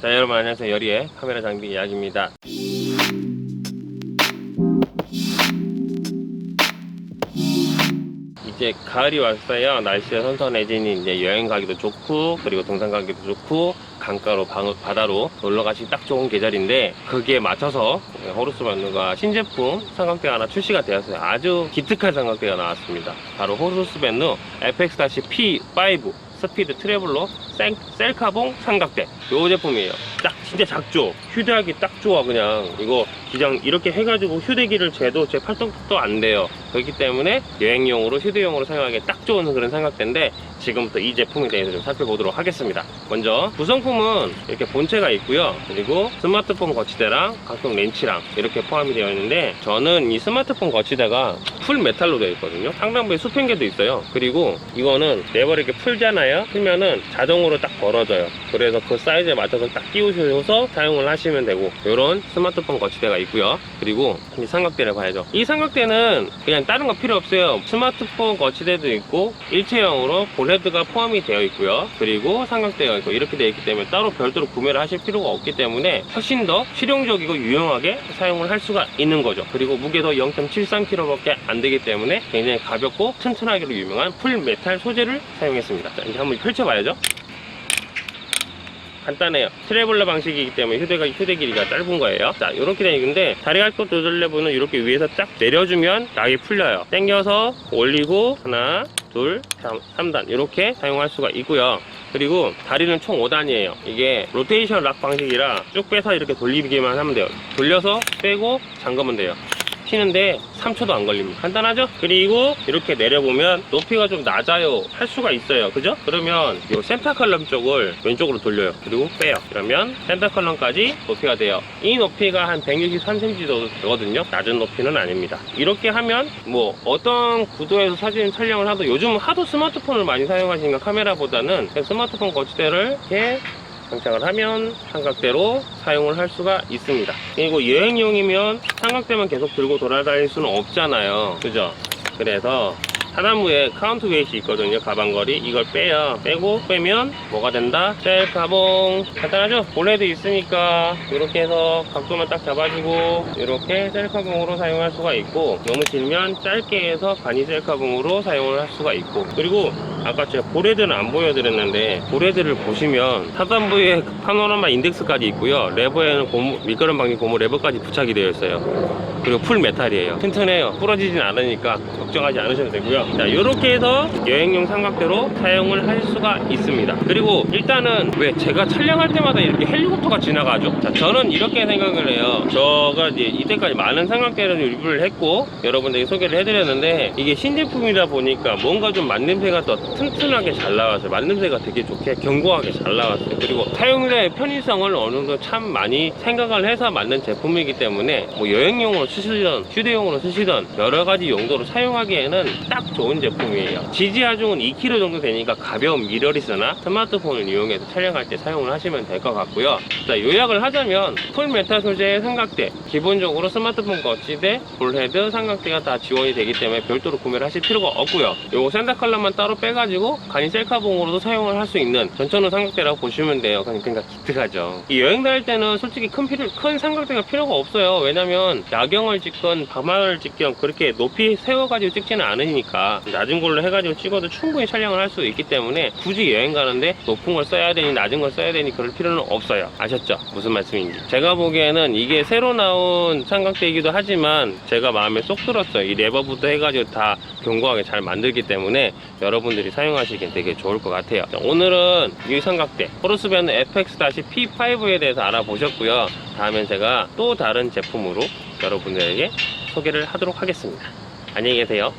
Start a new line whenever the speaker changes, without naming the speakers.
자 여러분 안녕하세요. 여리의 카메라 장비 이야기입니다. 이제 가을이 왔어요. 날씨가 선선해지니 이제 여행 가기도 좋고 그리고 등산 가기도 좋고 강가로 방- 바다로 놀러 가시기 딱 좋은 계절인데 거기에 맞춰서 호루스 밴드가 신제품 삼각대가 하나 출시가 되었어요 아주 기특한 삼각대가 나왔습니다. 바로 호루스 밴드 FX-P5 스피드 트래블러 셀, 셀카봉 삼각대. 요 제품이에요. 딱 진짜 작죠? 휴대하기 딱 좋아 그냥. 이거 그냥 이렇게 해가지고 휴대기를 재도 제 팔뚝도 안 돼요. 그렇기 때문에 여행용으로 휴대용으로 사용하기 딱 좋은 그런 삼각대인데 지금부터 이 제품에 대해서 좀 살펴보도록 하겠습니다. 먼저 구성품은 이렇게 본체가 있고요. 그리고 스마트폰 거치대랑 각종 렌치랑 이렇게 포함이 되어 있는데 저는 이 스마트폰 거치대가 풀 메탈로 되어 있거든요. 상단부에 수평계도 있어요. 그리고 이거는 레버를 이렇게 풀잖아요. 풀면은 자동으로 딱 벌어져요. 그래서 그 사이즈에 맞춰서 딱 끼우셔 서 사용을 하시면 되고 이런 스마트폰 거치대가 있고요. 그리고 이 삼각대를 봐야죠. 이 삼각대는 그냥 다른 거 필요 없어요. 스마트폰 거치대도 있고 일체형으로 볼헤드가 포함이 되어 있고요. 그리고 삼각대가 있고 이렇게 되어 있기 때문에 따로 별도로 구매를 하실 필요가 없기 때문에 훨씬 더 실용적이고 유용하게 사용을 할 수가 있는 거죠. 그리고 무게도 0.73kg밖에 안 되기 때문에 굉장히 가볍고 튼튼하기로 유명한 풀 메탈 소재를 사용했습니다. 자 이제 한번 펼쳐봐야죠 간단해요. 트래블러 방식이기 때문에 휴대가, 휴대 길이가 짧은 거예요. 자, 이렇게 되어 있는데, 다리 갈것 조절 레버는 이렇게 위에서 쫙 내려주면 낙이 풀려요. 당겨서 올리고, 하나, 둘, 삼, 3단. 이렇게 사용할 수가 있고요. 그리고 다리는 총 5단이에요. 이게 로테이션 락 방식이라 쭉 빼서 이렇게 돌리기만 하면 돼요. 돌려서 빼고 잠그면 돼요. 튀는데 3초도 안 걸립니다. 간단하죠? 그리고 이렇게 내려보면 높이가 좀 낮아요. 할 수가 있어요. 그죠? 그러면 이 센터 컬럼 쪽을 왼쪽으로 돌려요. 그리고 빼요. 그러면 센터 컬럼까지 높이가 돼요. 이 높이가 한 163cm 정도 되거든요. 낮은 높이는 아닙니다. 이렇게 하면 뭐 어떤 구도에서 사진 촬영을 하도 요즘 하도 스마트폰을 많이 사용하시니까 카메라보다는 스마트폰 거치대를 이렇게 장착을 하면 삼각대로 사용을 할 수가 있습니다. 그리고 여행용이면 삼각대만 계속 들고 돌아다닐 수는 없잖아요. 그죠? 그래서 하단부에 카운트 웨이트 있거든요. 가방걸이. 이걸 빼요. 빼고 빼면 뭐가 된다? 셀카봉. 간단하죠? 볼헤드 있으니까 이렇게 해서 각도만 딱 잡아주고 이렇게 셀카봉으로 사용할 수가 있고 너무 길면 짧게 해서 간이 셀카봉으로 사용을 할 수가 있고 그리고 아까 제가 볼헤드는 안 보여드렸는데 볼헤드를 보시면 하단부에 파노라마 인덱스까지 있고요. 레버에는 고무, 미끄럼 방지 고무 레버까지 부착이 되어 있어요. 그리고 풀 메탈이에요. 튼튼해요. 부러지진 않으니까 걱정하지 않으셔도 되고요. 자, 이렇게 해서 여행용 삼각대로 사용을 할 수가 있습니다. 그리고 일단은 왜 제가 촬영할 때마다 이렇게 헬리콥터가 지나가죠? 자, 저는 이렇게 생각을 해요. 저가 이제 이때까지 많은 삼각대를 리뷰를 했고 여러분들에게 소개를 해드렸는데 이게 신제품이다 보니까 뭔가 좀 만듦새가 더 튼튼하게 잘 나왔어요. 만듦새가 되게 좋게 견고하게 잘 나왔어요. 그리고 사용자의 편의성을 어느 정도 참 많이 생각을 해서 만든 제품이기 때문에 뭐 여행용으로 쓰시던 휴대용으로 쓰시던 여러 가지 용도로 사용하기에는 딱 좋은 제품이에요. 지지 하중은 2kg 정도 되니까 가벼운 미러리스나 스마트폰을 이용해서 촬영할 때 사용을 하시면 될 것 같고요. 자, 요약을 하자면 풀 메탈 소재의 삼각대, 기본적으로 스마트폰 거치대, 볼헤드, 삼각대가 다 지원이 되기 때문에 별도로 구매를 하실 필요가 없고요. 요거 센터 컬러만 따로 빼가 지고 간이 셀카봉으로도 사용을 할 수 있는 전천후 삼각대라고 보시면 돼요. 그러니까 기특하죠. 이 여행 다닐 때는 솔직히 큰 필요, 큰 삼각대가 필요가 없어요. 왜냐면 야경을 찍건 밤하늘 찍건 그렇게 높이 세워가지고 찍지는 않으니까 낮은 걸로 해가지고 찍어도 충분히 촬영을 할 수 있기 때문에 굳이 여행 가는데 높은 걸 써야 되니 낮은 걸 써야 되니 그럴 필요는 없어요. 아셨죠? 무슨 말씀인지. 제가 보기에는 이게 새로 나온 삼각대이기도 하지만 제가 마음에 쏙 들었어요. 이 레버부터 해가지고 다 견고하게 잘 만들기 때문에 여러분들이 사용하시기엔 되게 좋을 것 같아요. 자, 오늘은 이 삼각대 호르스밴드 FX-P5에 대해서 알아보셨고요. 다음엔 제가 또 다른 제품으로 여러분들에게 소개를 하도록 하겠습니다. 안녕히 계세요.